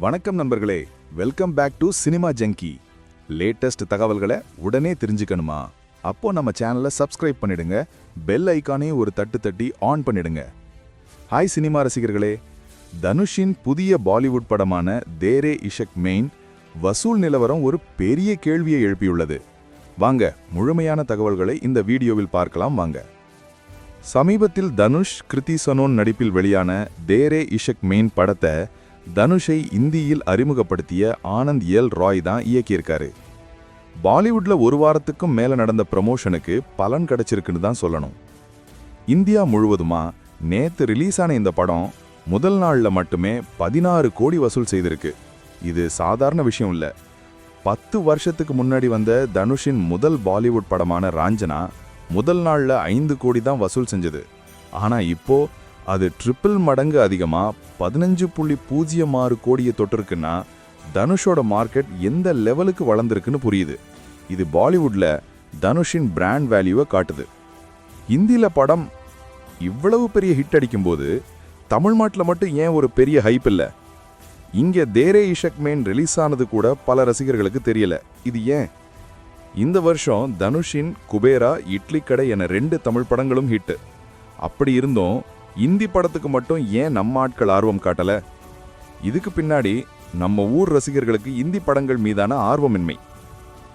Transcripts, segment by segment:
வணக்கம் நண்பர்களே. Welcome back to cinema junkie latest தகவல்களை உடனே தெரிஞ்சுக்கணுமா? அப்போ நம்ம சேனலை சப்ஸ்கிரைப் பண்ணிடுங்க. பெல் ஐகானையும் ஒரு தட்டு தட்டி ஆன் பண்ணிடுங்க. ஹாய் சினிமா ரசிகர்களே. தனுஷின் புதிய பாலிவுட் படமான தேரே இஷக் மெயின் வசூல் நிலவரம் ஒரு பெரிய கேள்வியை எழுப்பியுள்ளது. வாங்க முழுமையான தகவல்களை இந்த வீடியோவில் பார்க்கலாம் வாங்க. சமீபத்தில் தனுஷ் கிருத்தி சனோன் நடிப்பில் வெளியான தேரே இஷக் மெயின் படத்தை தனுஷை இந்தியில் அறிமுகப்படுத்திய ஆனந்த் எல் ராய் தான் இயக்கியிருக்காரு. பாலிவுட்ல ஒரு வாரத்துக்கும் மேல நடந்த ப்ரமோஷனுக்கு பலன் கிடைச்சிருக்குன்னு தான் சொல்லணும். இந்தியா முழுவதுமா நேத்து ரிலீஸ் ஆன இந்த படம் முதல் நாளில் மட்டுமே பதினாறு கோடி வசூல் செய்திருக்கு. இது சாதாரண விஷயம் இல்லை. பத்து வருஷத்துக்கு முன்னாடி வந்த தனுஷின் முதல் பாலிவுட் படமான ராஞ்சனா முதல் நாளில் ஐந்து கோடி தான் வசூல் செஞ்சது. ஆனால் இப்போ அது ட்ரிபிள் மடங்கு அதிகமாக பதினஞ்சு புள்ளி பூஜ்ஜியம் ஆறு கோடியை தொட்டிருக்குன்னா தனுஷோட மார்க்கெட் எந்த லெவலுக்கு வளர்ந்துருக்குன்னு புரியுது. இது பாலிவுட்ல தனுஷின் பிராண்ட் வேல்யூவை காட்டுது. இந்தியில படம் இவ்வளவு பெரிய ஹிட் அடிக்கும்போது தமிழ்நாட்டில் மட்டும் ஏன் ஒரு பெரிய ஹைப் இல்லை? இங்கே தேரே இஷக் மேன் ரிலீஸ் ஆனது கூட பல ரசிகர்களுக்கு தெரியல. இது ஏன்? இந்த வருஷம் தனுஷின் குபேரா இட்லி கடை என ரெண்டு தமிழ் படங்களும் ஹிட்டு அப்படி இருந்தும் இந்தி படத்துக்கு மட்டும் ஏன் நம்ம ஆட்கள் ஆர்வம் காட்டல? இதுக்கு பின்னாடி நம்ம ஊர் ரசிகர்களுக்கு இந்தி படங்கள் மீதான ஆர்வமின்மை.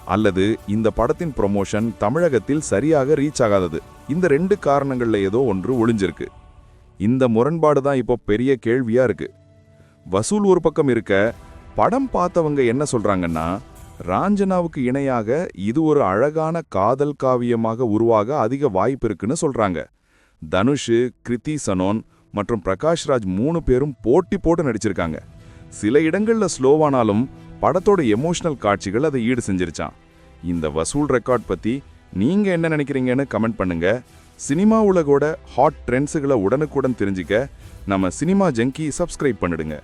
அல்லது இந்த படத்தின் ப்ரொமோஷன் தமிழகத்தில் சரியாக ரீச் ஆகாதது. இந்த ரெண்டு காரணங்கள்ல ஏதோ ஒன்று ஒளிஞ்சிருக்கு. இந்த முரண்பாடு தான் இப்போ பெரிய கேள்வியா இருக்கு. வசூல் ஒரு பக்கம் இருக்க படம் பார்த்தவங்க என்ன சொல்றாங்கன்னா ராஞ்சனாவுக்கு இணையாக இது ஒரு அழகான காதல் காவியமாக உருவாக அதிக வாய்ப்பு இருக்குன்னு சொல்றாங்க. தனுஷ் கிருத்தி சனோன் மற்றும் பிரகாஷ் ராஜ் மூணு பேரும் போட்டி போட்டு நடிச்சிருக்காங்க. சில இடங்களில் ஸ்லோவானாலும் படத்தோட எமோஷனல் காட்சிகள் அதை ஈடு செஞ்சிருச்சான் இந்த வசூல் ரெக்கார்ட் பற்றி நீங்கள் என்ன நினைக்கிறீங்கன்னு கமெண்ட் பண்ணுங்க. சினிமா உலகோட ஹாட் ட்ரெண்ட்ஸுகளை உடனுக்குடன் தெரிஞ்சுக்க நம்ம சினிமா ஜங்கி சப்ஸ்கிரைப் பண்ணிடுங்க.